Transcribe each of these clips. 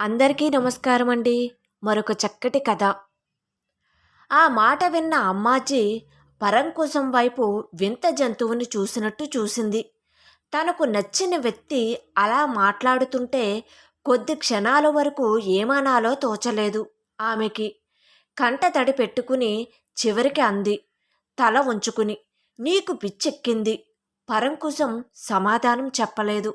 అందరికీ నమస్కారం అండి. మరొక చక్కటి కథ. ఆ మాట విన్న అమ్మాజీ పరంకుశం వైపు వింత జంతువుని చూసినట్టు చూసింది. తనకు నచ్చిన వ్యక్తి అలా మాట్లాడుతుంటే కొద్ది క్షణాల వరకు ఏమనాలో తోచలేదు ఆమెకి. కంట తడి పెట్టుకుని చివరికి అంది. తల ఉంచుకుని నీకు పిచ్చెక్కింది. పరంకుశం సమాధానం చెప్పలేదు.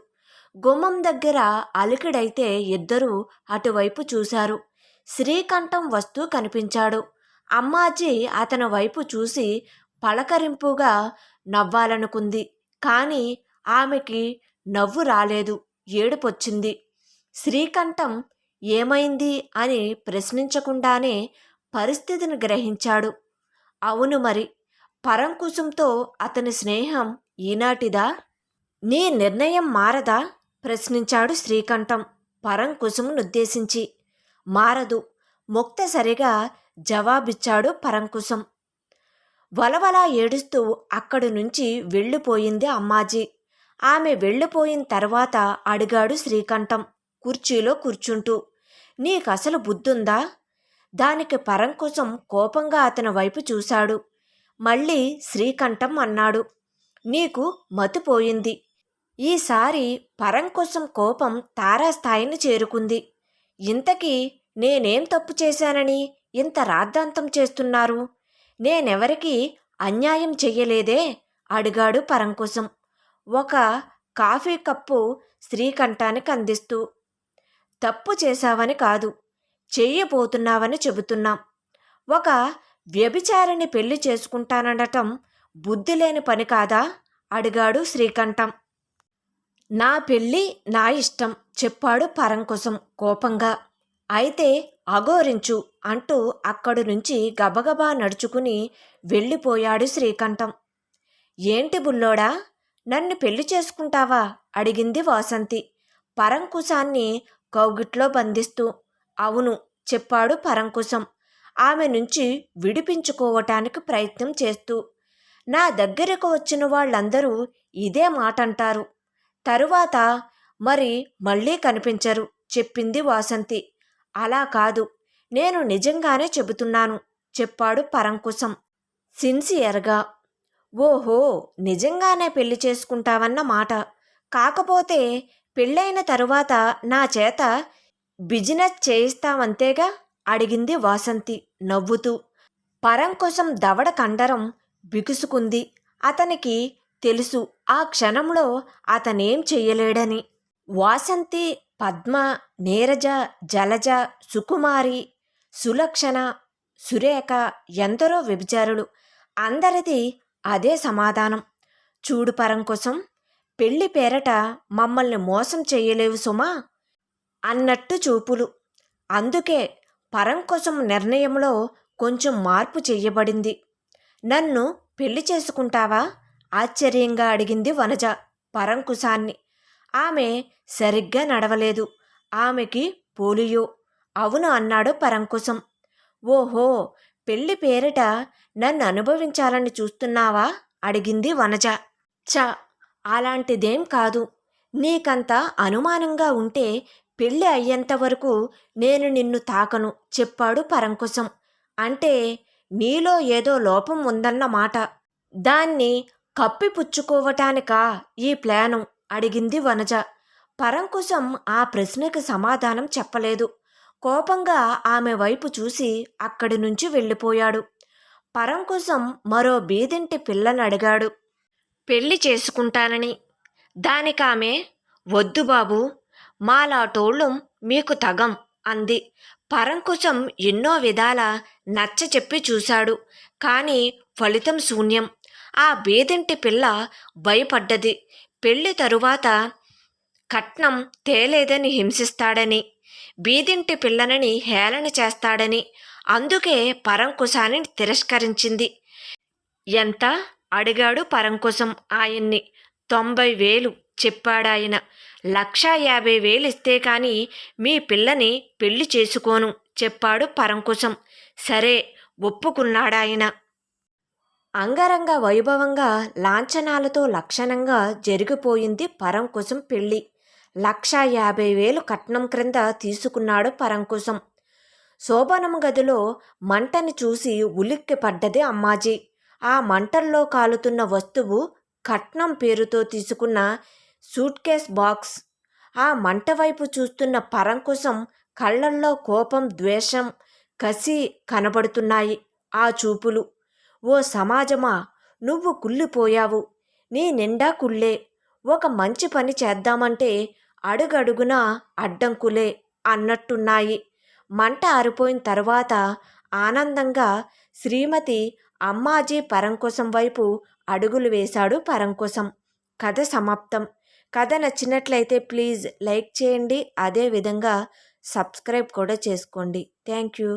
గుమ్మం దగ్గర అలికిడైతే ఇద్దరూ అటువైపు చూశారు. శ్రీకంఠం వస్తూ కనిపించాడు. అమ్మాజీ అతని వైపు చూసి పలకరింపుగా నవ్వాలనుకుంది. కానీ ఆమెకి నవ్వు రాలేదు. ఏడుపొచ్చింది. శ్రీకంఠం ఏమైంది అని ప్రశ్నించకుండానే పరిస్థితిని గ్రహించాడు. అవును మరి పరంకుశంతో అతని స్నేహం ఈనాటిదా? నీ నిర్ణయం మారదా? ప్రశ్నించాడు శ్రీకంఠం పరంకుశమునుద్దేశించి మారదు. ముక్తసరిగా జవాబిచ్చాడు పరంకుశం వలవలా ఏడుస్తూ అక్కడి నుంచి వెళ్ళిపోయింది అమ్మాజీ. ఆమె వెళ్ళిపోయిన తర్వాత అడిగాడు శ్రీకంఠం కుర్చీలో కూర్చుంటూ. నీకసలు బుద్ధుందా? దానికి పరంకుశం కోపంగా అతని వైపు చూశాడు. మళ్ళీ శ్రీకంఠం అన్నాడు. నీకు మతిపోయింది ఈసారి పరం కోసం కోపం తారాస్థాయిని చేరుకుంది. ఇంతకీ నేనేం తప్పు చేశానని ఇంత రాద్ధాంతం చేస్తున్నారు? నేనెవరికి అన్యాయం చెయ్యలేదే? అడిగాడు పరంకుశం ఒక కాఫీ కప్పు శ్రీకంఠానికి అందిస్తూ. తప్పు చేశావని కాదు చెయ్యబోతున్నావని చెబుతున్నాం. ఒక వ్యభిచారిని పెళ్ళి చేసుకుంటానడటం బుద్ధి లేని పని కాదా? అడిగాడు శ్రీకంఠం. నా పెళ్ళి నా ఇష్టం చెప్పాడు పరంకుశం కోపంగా. అయితే అఘోరించు అంటూ అక్కడి నుంచి గబగబా నడుచుకుని వెళ్ళిపోయాడు శ్రీకంఠం. ఏంటి బుల్లోడా? నన్ను పెళ్ళి చేసుకుంటావా? అడిగింది వాసంతి. పరంకుశాన్ని కౌగిట్లో బంధిస్తూ అవును చెప్పాడు పరంకుశం. ఆమె నుంచి విడిపించుకోవటానికి ప్రయత్నం చేస్తూ. నా దగ్గరకు వచ్చిన వాళ్ళందరూ ఇదే మాట అంటారు తరువాత మరి మళ్ళీ కనిపించరు చెప్పింది వాసంతి. అలా కాదు నేను నిజంగానే చెబుతున్నాను చెప్పాడు పరంకుశం. సిన్సియర్గా ఓహో నిజంగానే పెళ్ళి చేసుకుంటావన్న మాట. కాకపోతే పెళ్ళైన తరువాత నా చేత బిజినెస్ చేయిస్తావంతేగా? అడిగింది వాసంతి నవ్వుతూ. పరంకుశం దవడ కండరం బిగుసుకుంది. అతనికి తెలుసు. ఆ క్షణంలో అతనేం చెయ్యలేడని. వాసంతి పద్మ నీరజ జలజ సుకుమారి సులక్షణ సురేఖ ఎందరో వ్యభిచారులు. అందరిది అదే సమాధానం. చూడు కోసం పెళ్ళి పేరట మమ్మల్ని మోసం చెయ్యలేవు సుమా! అన్నట్టు చూపులు. అందుకే పరం కోసం నిర్ణయంలో కొంచెం మార్పు చెయ్యబడింది. నన్ను పెళ్ళి చేసుకుంటావా? ఆశ్చర్యంగా అడిగింది వనజ పరంకుశాన్ని. ఆమె సరిగ్గా నడవలేదు. ఆమెకి పోలియో. అవును అన్నాడు పరంకుశం. ఓహో పెళ్ళి పేరిట నన్ను అనుభవించాలని చూస్తున్నావా? అడిగింది వనజ. చ అలాంటిదేం కాదు. నీకంత అనుమానంగా ఉంటే పెళ్ళి అయ్యేంత వరకు నేను నిన్ను తాకను చెప్పాడు పరంకుశం. అంటే నీలో ఏదో లోపం ఉందన్న మాట దాన్ని కప్పిపుచ్చుకోవటానికా ఈ ప్లాను? అడిగింది వనజ. పరంకుశం ఆ ప్రశ్నకి సమాధానం చెప్పలేదు. కోపంగా ఆమె వైపు చూసి అక్కడి నుంచి వెళ్ళిపోయాడు. పరంకుశం మరో బీదింటి పిల్లని అడిగాడు. పెళ్ళి చేసుకుంటానని. దానికామె వద్దు బాబు మాలాటోళ్ళం మీకు తగం అంది. పరంకుశం ఎన్నో విధాల నచ్చ చెప్పి చూశాడు. కానీ ఫలితం శూన్యం. ఆ బేదింటి పిల్ల భయపడ్డది. పెళ్ళి తరువాత కట్నం తేలేదని హింసిస్తాడని బీదింటి పిల్లనని హేళన చేస్తాడని అందుకే పరంకుశాన్ని తిరస్కరించింది. ఎంత? అడిగాడు పరంకుశం ఆయన్ని. తొంభై వేలు చెప్పాడాయన. లక్షా యాభై వేలు ఇస్తే కాని మీ పిల్లని పెళ్ళి చేసుకోను చెప్పాడు పరంకుశం. సరే ఒప్పుకున్నాడాయన. అంగరంగ వైభవంగా లాంఛనాలతో లక్షణంగా జరిగిపోయింది పరంకుశం పెళ్ళి లక్ష యాభై వేలు కట్నం క్రింద తీసుకున్నాడు పరంకుశం. శోభనం గదిలో మంటని చూసి ఉలిక్కి పడ్డది అమ్మాజీ. ఆ మంటల్లో కాలుతున్న వస్తువు కట్నం పేరుతో తీసుకున్న సూట్ కేస్ బాక్స్. ఆ మంట వైపు చూస్తున్న పరంకుశం కళ్ళల్లో కోపం ద్వేషం కసి కనబడుతున్నాయి ఆ చూపులు. ఓ సమాజమా నువ్వు కుళ్ళిపోయావు. నీ నిండా కుళ్ళే. ఒక మంచి పని చేద్దామంటే అడుగడుగున అడ్డంకులే అన్నట్టున్నాయి. మంట ఆరిపోయిన తర్వాత ఆనందంగా శ్రీమతి అమ్మాజీ పరంకోసం వైపు అడుగులు వేశాడు పరంకోసం కథ సమాప్తం. కథ నచ్చినట్లయితే ప్లీజ్ లైక్ చేయండి. అదేవిధంగా సబ్స్క్రైబ్ కూడా చేసుకోండి. Thank you.